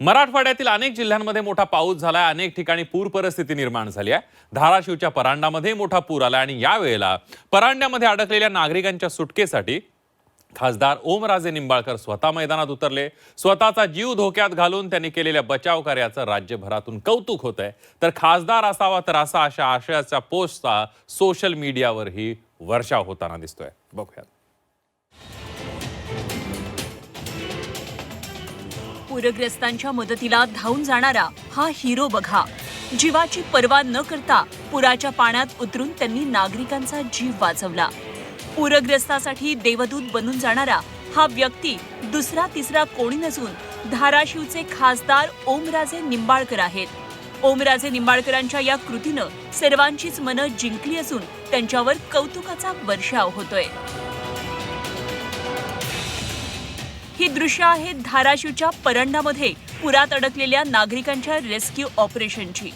मराठवाड्यातील अनेक जिल्ह्यांमध्ये मोठा पाऊस झालाय. अनेक ठिकाणी पूर परिस्थिती निर्माण झाली आहे. धाराशिवच्या परांडामध्ये मोठा पूर आलाय आणि यावेळेला परांड्यामध्ये अडकलेल्या नागरिकांच्या सुटकेसाठी खासदार ओमराजे निंबाळकर स्वतः मैदानात उतरले. स्वतःचा जीव धोक्यात घालून त्यांनी केलेल्या बचाव कार्याचं राज्यभरातून कौतुक होत आहे तर खासदार असावा तर असा अशा आशयाच्या पोस्टचा सोशल मीडियावरही वर्षाव होताना दिसतोय. बघूयात. पूरग्रस्तांच्या मदतीला धावून जाणारा हा हिरो बघा. जीवाची पर्वा न करता पुराच्या पाण्यात उतरून त्यांनी नागरिकांचा जीव वाचवला. पूरग्रस्तासाठी देवदूत बनून जाणारा हा व्यक्ती दुसरा तिसरा कोणी नसून धाराशिवचे खासदार ओमराजे निंबाळकर आहेत. ओमराजे निंबाळकरांच्या या कृतीनं सर्वांचीच मनं जिंकली असून त्यांच्यावर कौतुकाचा वर्षाव होतोय. ही दृश्य आहेत धाराशिवच्या परंडामध्ये पुरात अडकलेल्या नागरिकांच्या रेस्क्यू ऑपरेशनची.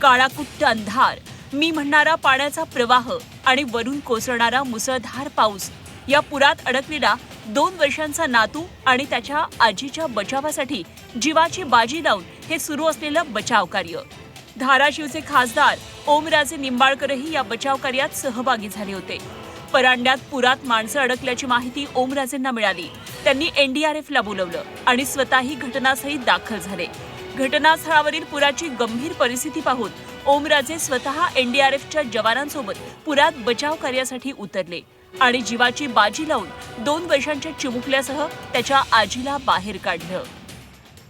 काळाकुट्ट अंधार मी म्हणणारा पाण्याचा प्रवाह आणि वरून कोसळणारा मुसळधार पाऊस या पुरात अडकलेला दोन वर्षांचा नातू आणि त्याच्या आजीच्या बचावासाठी जीवाची बाजी लावून हे सुरू असलेलं बचाव कार्य. धाराशिवचे खासदार ओमराजे निंबाळकरही या बचाव कार्यात सहभागी झाले होते. परांड्यात पुरात माणसं अडकल्याची माहिती ओमराजेंना मिळाली. त्यांनी एनडीआरएफला बोलवलं आणि स्वतःही घटनास्थळी दाखल झाले. घटनास्थळावरील पुराची गंभीर परिस्थिती पाहून ओमराजे स्वतः एनडीआरएफच्या जवानांसोबत पुरात बचाव कार्यासाठी उतरले आणि जीवाची बाजी लावून दोन वर्षांच्या चिमुकल्यासह त्याच्या आजीला बाहेर काढलं.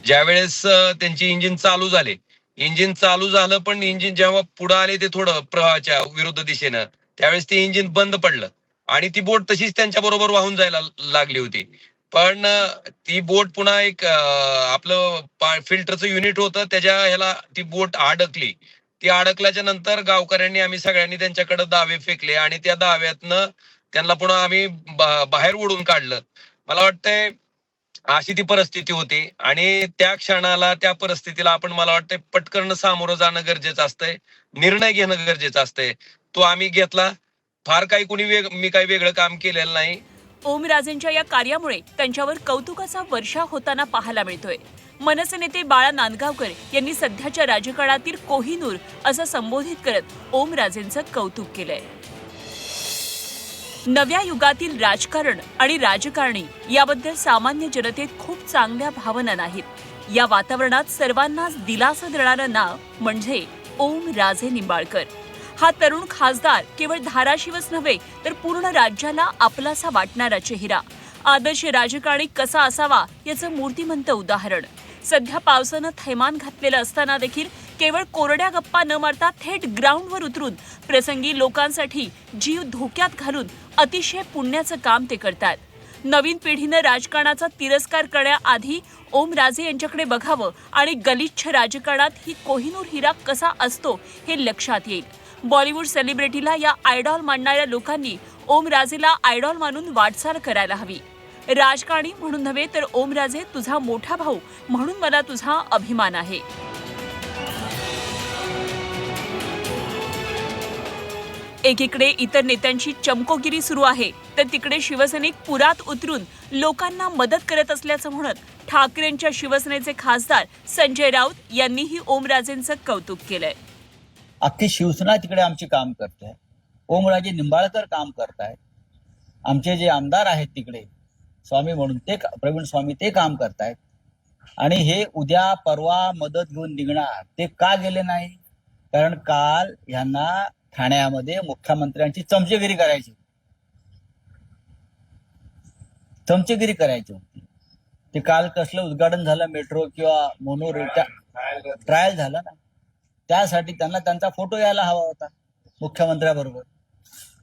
ज्यावेळेस अ, त्यांची इंजिन चालू झाले. इंजिन चालू झालं पण इंजिन जेव्हा पुढे आले ते थोडं प्रवाहाच्या विरुद्ध दिशेनं. त्यावेळेस ते इंजिन बंद पडलं. आणि ती बोट तशीच त्यांच्या बरोबर वाहून जायला लागली होती. पण ती बोट पुन्हा एक आपलं फिल्टरचं युनिट होतं त्याच्या ह्याला ती बोट अडकली. ती अडकल्याच्या नंतर गावकऱ्यांनी आम्ही सगळ्यांनी त्यांच्याकडे दावे फेकले आणि त्या दाव्यातनं त्यांना पुन्हा आम्ही बाहेर उडून काढलं. मला वाटतंय अशी ती परिस्थिती होती आणि त्या क्षणाला त्या परिस्थितीला आपण मला वाटतंय पटकन सामोरं जाणं गरजेचं असतंय निर्णय घेणं गरजेचं असतंय. तो आम्ही घेतला. फार काही कुणी वेग मी काही वेगळं काम केलेलं नाही. ओमराजेंच्या या कार्यामुळे त्यांच्यावर कौतुकाचा वर्षा होताना पाहायला मिळतोय. मनसे नेते बाळा नांदगावकर यांनी सध्याच्या राजकारणातील कोहिनूर असं संबोधित करत ओमराजेंचं कौतुक केलंय. नव्या युगातील राजकारण आणि राजकारणी याबद्दल सामान्य जनतेत खूप चांगल्या भावना नाहीत. या वातावरणात सर्वांनाच दिलासा देणारं नाव म्हणजे ओम राजे निंबाळकर. हा तरुण खासदार केवळ धाराशिवच नव्हे तर पूर्ण राज्याला आपलासा वाटणारा चेहरा. आदर्श राजकारणी कसा असावा याचं मूर्तिमंत उदाहरण. सध्या पावसानं थैमान घातलेलं असताना देखील केवळ कोरड्या गप्पा न मारता थेट ग्राउंडवर उतरून प्रसंगी लोकांसाठी जीव धोक्यात घालून अतिशय पुण्याचं काम ते करतात. नवीन पिढीनं राजकारणाचा तिरस्कार करण्याआधी ओम राजे यांच्याकडे बघावं आणि गलिच्छ राजकारणात ही कोहिनूर हिरा कसा असतो हे लक्षात येईल. बॉलिवूड सेलिब्रिटीला या आयडॉल मानणाऱ्या लोकांनी ओम राजेला आयडॉल मानून वाटचाल करायला हवी. राजकारणी म्हणून नव्हे तर ओमराजे तुझा मोठा भाऊ म्हणून मला तुझा अभिमान आहे. एकीकडे इतर नेत्यांची चमकोगिरी सुरू आहे तर तिकडे शिवसैनिक पुरात उतरून लोकांना मदत करत असल्याचं म्हणत ठाकरेंच्या शिवसेनेचे खासदार संजय राऊत यांनीही ओमराजेंचं कौतुक केलंय. अख्खी शिवसेना तिकडे आमची काम करते. ओमराजे निंबाळकर काम करतायत. आमचे जे आमदार आहेत तिकडे स्वामी म्हणून ते प्रवीण स्वामी ते काम करतायत. आणि हे उद्या परवा मदत घेऊन निघणार ते का गेले नाही? कारण काल यांना ठाण्यामध्ये मुख्यमंत्र्यांची चमचेगिरी करायची चमचेगिरी करायची होती. ते काल कसलं उद्घाटन झालं मेट्रो किंवा मोनो ट्रायल झालं ना? त्यासाठी त्यांना त्यांचा फोटो यायला हवा होता मुख्यमंत्र्याबरोबर.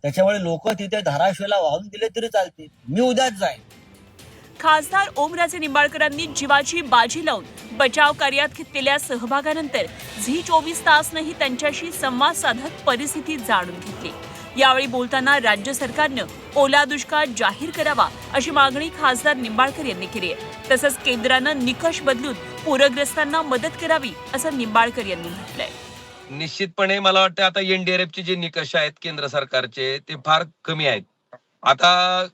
त्याच्यामुळे लोक तिथे धाराशिवला वाहून दिले तरी चालतील. मी उद्याच जाईन. खासदार ओमराजे निंबाळकरांनी जीवाची बाजी लावून बचाव कार्यात घेतलेल्या सहभागानंतर झी चोवीस तासनंही त्यांच्याशी संवाद साधत परिस्थिती जाणून घेतली. यावेळी बोलताना राज्य सरकारनं ओला दुष्काळ जाहीर करावा अशी मागणी खासदार निंबाळकर यांनी केली आहे. तसंच केंद्रानं निकष बदलून पूरग्रस्तांना मदत करावी असं निंबाळकर यांनी म्हटलंय. निश्चितपणे मला वाटतं आता एनडीआरएफचे जे निकष आहेत केंद्र सरकारचे ते फार कमी आहेत. आता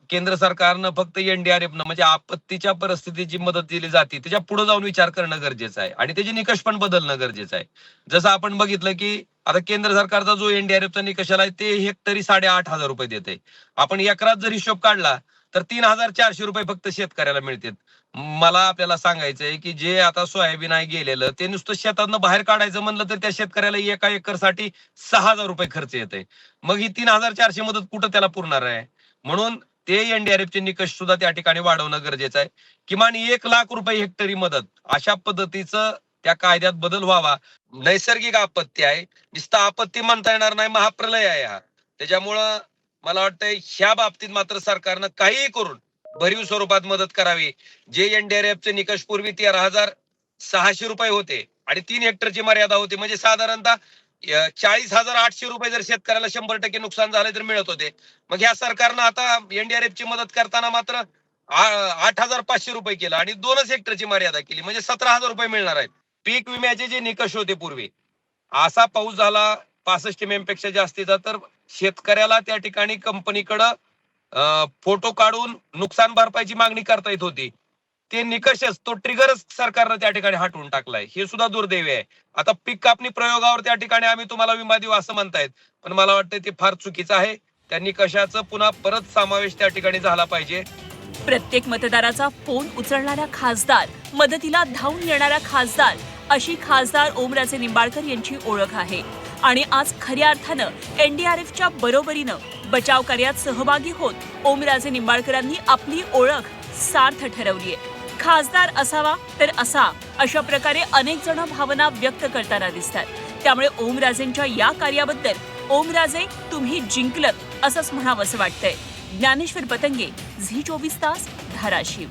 केंद्र सरकारनं फक्त एनडीआरएफ न म्हणजे आपत्तीच्या परिस्थितीची मदत दिली जाते त्याच्या पुढे जाऊन विचार करणं गरजेचं आहे. आणि त्याचे निकष पण बदलणं गरजेचं आहे. जसं आपण बघितलं की आता केंद्र सरकारचा जो एनडीआरएफचा निकष आलाय ते हेक्टरी साडेआठ हजार रुपये देते आपण एकरात जर हिशोब काढला तर तीन हजार चारशे रुपये फक्त शेतकऱ्याला मिळतात. मला आपल्याला सांगायचंय की जे आता सोयाबीन आहे गेलेलं ते नुसतं शेतातनं बाहेर काढायचं म्हणलं तर त्या शेतकऱ्याला एका एकरसाठी सहा हजार रुपये खर्च येते मग ही तीन हजार चारशे मदत कुठं त्याला पुरणार आहे? म्हणून ते एनडीआरएफचे निकष सुद्धा त्या ठिकाणी वाढवणं गरजेचं आहे. किमान एक लाख रुपये हेक्टरी मदत अशा पद्धतीचं त्या कायद्यात बदल व्हावा. नैसर्गिक आपत्ती आहे. नुसतं आपत्ती म्हणता येणार नाही महाप्रलय आहे हा. त्याच्यामुळं मला वाटतंय ह्या बाबतीत मात्र सरकारनं काहीही करून भरीव स्वरूपात मदत करावी. जे एनडीआरएफचे निकष पूर्वी तेरा हजार सहाशे रुपये होते आणि तीन हेक्टरची मर्यादा होती. म्हणजे साधारणतः चाळीस हजार आठशे रुपये जर शेतकऱ्याला शंभर टक्के नुकसान झाले तर मिळत होते. मग या सरकारनं आता एनडीआरएफ ची मदत करताना मात्र आठ हजार पाचशे रुपये केलं आणि दोनच हेक्टरची मर्यादा केली. म्हणजे सतरा हजार रुपये मिळणार आहेत. पीक विम्याचे जे निकष होते पूर्वी असा पाऊस झाला पासष्ट एमपेक्षा जास्तीचा तर शेतकऱ्याला त्या ठिकाणी कंपनीकडं फोटो काढून नुकसान भरपाईची मागणी करता येत होती. ते निकषच तो ट्रिगरच सरकारनं त्या ठिकाणी हटवून टाकलाय. हे सुद्धा दुर्दैवी आहे. आता पीक कापणी प्रयोगावर त्या ठिकाणी आम्ही तुम्हाला विमा देऊ असं म्हणतायत. पण मला वाटतं ते फार चुकीचं आहे. त्या निकषाचं पुन्हा परत समावेश त्या ठिकाणी झाला पाहिजे. प्रत्येक मतदाराचा फोन उचलणारा खासदार मदतीला धावून येणारा खासदार अशी खासदार ओमराजे निंबाळकर यांची ओळख आहे. आणि आज खऱ्या अर्थानं एनडीआरएफच्या बरोबरीनं बचाव कार्यात सहभागी होत ओमराजे निंबाळकरांनी आपली ओळख सार्थ ठरवली आहे. खासदार असावा तर असा अशा प्रकारे अनेक जण भावना व्यक्त करताना दिसतात. त्यामुळे ओमराजेंच्या या कार्याबद्दल ओमराजे तुम्ही जिंकलत असंच म्हणावंसं वाटतंय. ज्ञानेश्वर पतंगे झी चोवीस तास धाराशिव.